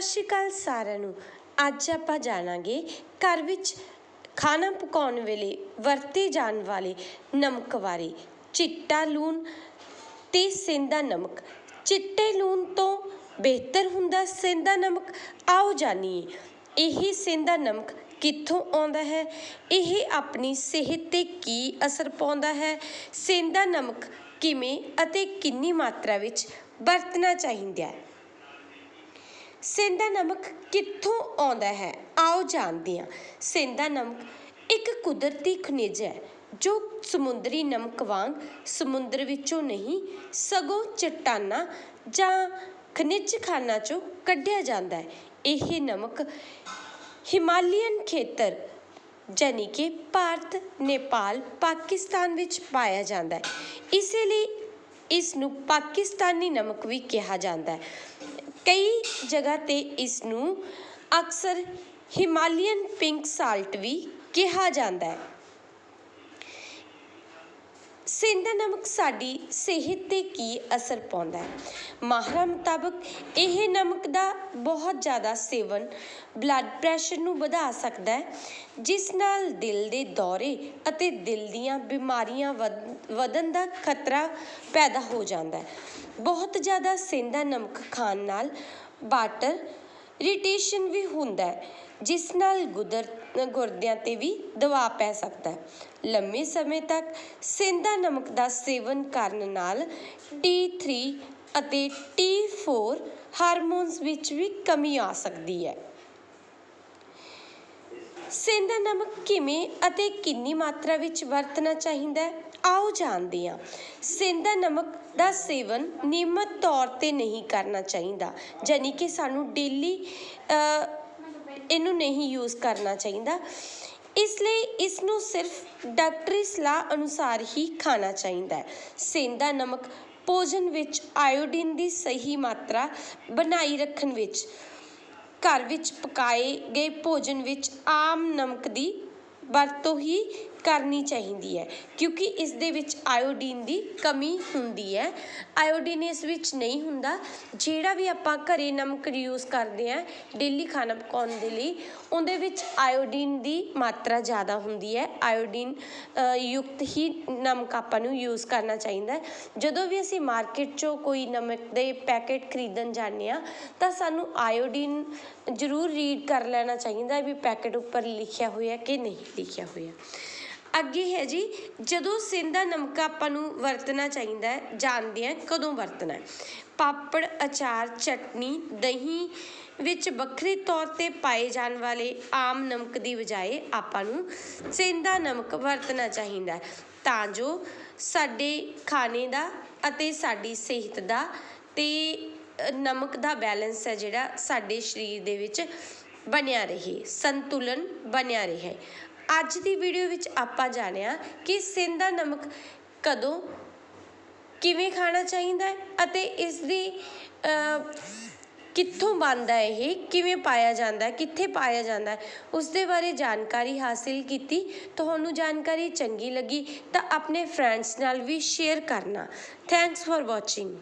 ਸਤਿ ਸ਼੍ਰੀ ਅਕਾਲ ਸਾਰਿਆਂ ਨੂੰ। ਅੱਜ ਆਪਾਂ ਜਾਣਾਂਗੇ ਘਰ ਵਿੱਚ ਖਾਣਾ ਪਕਾਉਣ ਵੇਲੇ ਵਰਤੇ ਜਾਣ ਵਾਲੇ ਨਮਕ ਬਾਰੇ। ਚਿੱਟਾ ਲੂਣ ਤੇ ਸੇਂਦਾ ਨਮਕ। ਚਿੱਟੇ ਲੂਣ ਤੋਂ ਬਿਹਤਰ ਹੁੰਦਾ ਸੇਂਦਾ ਨਮਕ। ਆਓ ਜਾਣੀਏ, ਇਹ ਸੇਂਦਾ ਨਮਕ ਕਿੱਥੋਂ ਆਉਂਦਾ ਹੈ? ਇਹ ਆਪਣੀ ਸਿਹਤ ਤੇ ਕੀ ਅਸਰ ਪਾਉਂਦਾ ਹੈ? ਸੇਂਦਾ ਨਮਕ ਕਿਵੇਂ ਅਤੇ ਕਿੰਨੀ ਮਾਤਰਾ ਵਿੱਚ ਵਰਤਣਾ ਚਾਹੀਦਾ ਹੈ? ਸੇਂਦਾ ਨਮਕ ਕਿੱਥੋਂ ਆਉਂਦਾ ਹੈ? ਆਓ ਜਾਣਦੇ ਹਾਂ। ਸੇਂਦਾ ਨਮਕ ਇੱਕ ਕੁਦਰਤੀ ਖਣਿਜ ਹੈ, ਜੋ ਸਮੁੰਦਰੀ ਨਮਕ ਵਾਂਗ ਸਮੁੰਦਰ ਵਿੱਚੋਂ ਨਹੀਂ, ਸਗੋਂ ਚਟਾਨਾਂ ਜਾਂ ਖਣਿਜ ਖਾਨਾਂ ਚੋਂ ਕੱਢਿਆ ਜਾਂਦਾ ਹੈ। ਇਹ ਨਮਕ ਹਿਮਾਲੀਅਨ ਖੇਤਰ, ਜਾਣੀ ਕਿ ਭਾਰਤ, ਨੇਪਾਲ, ਪਾਕਿਸਤਾਨ ਵਿੱਚ ਪਾਇਆ ਜਾਂਦਾ ਹੈ। ਇਸੇ ਲਈ ਇਸ ਨੂੰ ਪਾਕਿਸਤਾਨੀ ਨਮਕ ਵੀ ਕਿਹਾ ਜਾਂਦਾ ਹੈ। ਕਈ ਜਗ੍ਹਾ ਤੇ ਇਸ ਨੂੰ ਅਕਸਰ ਹਿਮਾਲੀਅਨ ਪਿੰਕ ਸਾਲਟ ਵੀ ਕਿਹਾ ਜਾਂਦਾ ਹੈ। ਸੇਂਦਾ ਨਮਕ ਸਾਡੀ ਸਿਹਤ ਤੇ ਕੀ ਅਸਰ ਪਾਉਂਦਾ ਹੈ? ਮਾਹਰਾਂ ਮੁਤਾਬਕ ਇਹ ਨਮਕ ਦਾ ਬਹੁਤ ਜ਼ਿਆਦਾ ਸੇਵਨ ਬਲੱਡ ਪ੍ਰੈਸ਼ਰ ਨੂੰ ਵਧਾ ਸਕਦਾ ਹੈ, ਜਿਸ ਨਾਲ ਦਿਲ ਦੇ ਦੌਰੇ ਅਤੇ ਦਿਲ ਦੀਆਂ ਬਿਮਾਰੀਆਂ ਵਧ- ਵਧਣ ਦਾ ਖਤਰਾ ਪੈਦਾ ਹੋ ਜਾਂਦਾ ਹੈ। ਬਹੁਤ ਜ਼ਿਆਦਾ ਸੇਂਦਾ ਨਮਕ ਖਾਣ ਨਾਲ ਵਾਟਰ ਇਰੀਟੇਸ਼ਨ ਵੀ ਹੁੰਦਾ ਜਿਸ ਨਾਲ ਗੁਦਰ, ਗੁਰਦਿਆਂ ਤੇ ਵੀ ਦਬਾਅ ਪੈ ਸਕਦਾ ਹੈ। ਲੰਮੇ ਸਮੇਂ ਤੱਕ ਸੇਂਦਾ ਨਮਕ ਦਾ ਸੇਵਨ ਕਰਨ ਨਾਲ T3 ਅਤੇ T4 ਹਾਰਮੋਨਸ ਵਿੱਚ ਵੀ ਕਮੀ ਆ ਸਕਦੀ ਹੈ। ਸੇਂਦਾ ਨਮਕ ਕਿਵੇਂ ਅਤੇ ਕਿੰਨੀ ਮਾਤਰਾ ਵਿੱਚ ਵਰਤਣਾ ਚਾਹੀਦਾ ਹੈ? ਆਓ ਜਾਣਦੇ ਹਾਂ। ਸੇਂਦਾ ਨਮਕ ਦਾ ਸੇਵਨ ਨਿਯਮਤ ਤੌਰ ਤੇ ਨਹੀਂ ਕਰਨਾ ਚਾਹੀਦਾ ਜਾਣੀ ਕਿ ਸਾਨੂੰ ਡੇਲੀ ਇਹਨੂੰ ਨਹੀਂ ਯੂਜ਼ ਕਰਨਾ ਚਾਹੀਦਾ। ਇਸ ਲਈ ਇਸ ਨੂੰ ਸਿਰਫ ਡਾਕਟਰੀ ਸਲਾਹ ਅਨੁਸਾਰ ਹੀ ਖਾਣਾ ਚਾਹੀਦਾ ਹੈ। ਸੇਂਦਾ ਨਮਕ ਭੋਜਨ ਵਿੱਚ ਆਇਓਡੀਨ ਦੀ ਸਹੀ ਮਾਤਰਾ ਬਣਾਈ ਰੱਖਣ ਵਿੱਚ ਘਰ ਵਿੱਚ ਪਕਾਏ ਗਏ ਭੋਜਨ ਵਿੱਚ ਆਮ ਨਮਕ ਦੀ ਵਰਤੋਂ ਹੀ ਕਰਨੀ ਚਾਹੀਦੀ ਹੈ, ਕਿਉਂਕਿ ਇਸ ਦੇ ਵਿੱਚ ਆਇਓਡੀਨ ਦੀ ਕਮੀ ਹੁੰਦੀ ਹੈ। ਆਇਓਡੀਨ ਇਸ ਵਿੱਚ ਨਹੀਂ ਹੁੰਦਾ। ਜਿਹੜਾ ਵੀ ਆਪਾਂ ਘਰੇ ਨਮਕ ਯੂਜ਼ ਕਰਦੇ ਆ ਡੇਲੀ ਖਾਣਾ ਪਕਾਉਣ ਦੇ ਲਈ, ਉਹਦੇ ਵਿੱਚ ਆਇਓਡੀਨ ਦੀ ਮਾਤਰਾ ਜ਼ਿਆਦਾ ਹੁੰਦੀ ਹੈ। ਆਇਓਡੀਨ ਯੁਕਤ ਹੀ ਨਮਕ ਆਪਾਂ ਨੂੰ ਯੂਜ਼ ਕਰਨਾ ਚਾਹੀਦਾ ਹੈ। ਜਦੋਂ ਵੀ ਅਸੀਂ ਮਾਰਕੀਟ 'ਚੋਂ ਕੋਈ ਨਮਕ ਦੇ ਪੈਕੇਟ ਖਰੀਦਣ ਜਾਂਦੇ ਆ ਤਾਂ ਸਾਨੂੰ ਆਇਓਡੀਨ ਜ਼ਰੂਰ ਰੀਡ ਕਰ ਲੈਣਾ ਚਾਹੀਦਾ ਵੀ ਪੈਕੇਟ ਉੱਪਰ ਲਿਖਿਆ ਹੋਇਆ ਕਿ ਨਹੀਂ ਲਿਖਿਆ ਹੋਇਆ। ਅੱਗੇ ਹੈ ਜੀ, ਜਦੋਂ ਸੇਂਦਾ ਨਮਕ ਆਪਾਂ ਨੂੰ ਵਰਤਣਾ ਚਾਹੀਦਾ ਹੈ, ਜਾਣਦੇ ਆ ਕਦੋਂ ਵਰਤਣਾ ਹੈ। ਪਾਪੜ, ਅਚਾਰ, ਚਟਨੀ, ਦਹੀਂ ਵਿੱਚ ਵੱਖਰੇ ਤੌਰ ਤੇ ਪਾਏ ਜਾਣ ਵਾਲੇ ਆਮ ਨਮਕ ਦੀ ਬਜਾਏ ਆਪਾਂ ਨੂੰ ਸੇਂਦਾ ਨਮਕ ਵਰਤਣਾ ਚਾਹੀਦਾ ਹੈ। ਤਾਂ ਜੋ ਸਾਡੇ ਖਾਣੇ ਦਾ ਅਤੇ ਸਾਡੀ ਸਿਹਤ ਦਾ ਤੇ ਨਮਕ ਦਾ ਬੈਲੈਂਸ ਹੈ ਜਿਹੜਾ ਸਾਡੇ ਸਰੀਰ ਦੇ ਵਿੱਚ ਬਣਿਆ ਰਹੇ, ਸੰਤੁਲਨ ਬਣਿਆ ਰਹੇ। ਅੱਜ ਦੀ ਵੀਡੀਓ ਵਿੱਚ ਆਪਾਂ ਜਾਣਿਆ ਕਿ ਸੇਂਦਾ ਨਮਕ ਕਦੋਂ ਕਿਵੇਂ ਖਾਣਾ ਚਾਹੀਦਾ ਹੈ ਅਤੇ ਇਸ ਦੀ ਕਿੱਥੋਂ ਬਣਦਾ ਹੈ ਇਹ, ਕਿਵੇਂ ਪਾਇਆ ਜਾਂਦਾ ਹੈ, ਕਿੱਥੇ ਪਾਇਆ ਜਾਂਦਾ ਹੈ ਉਸ ਦੇ ਬਾਰੇ ਜਾਣਕਾਰੀ ਹਾਸਿਲ ਕੀਤੀ। ਤੁਹਾਨੂੰ ਜਾਣਕਾਰੀ ਚੰਗੀ ਲੱਗੀ ਤਾਂ ਆਪਣੇ ਫਰੈਂਡਸ ਨਾਲ ਵੀ ਸ਼ੇਅਰ ਕਰਨਾ। Thanks for watching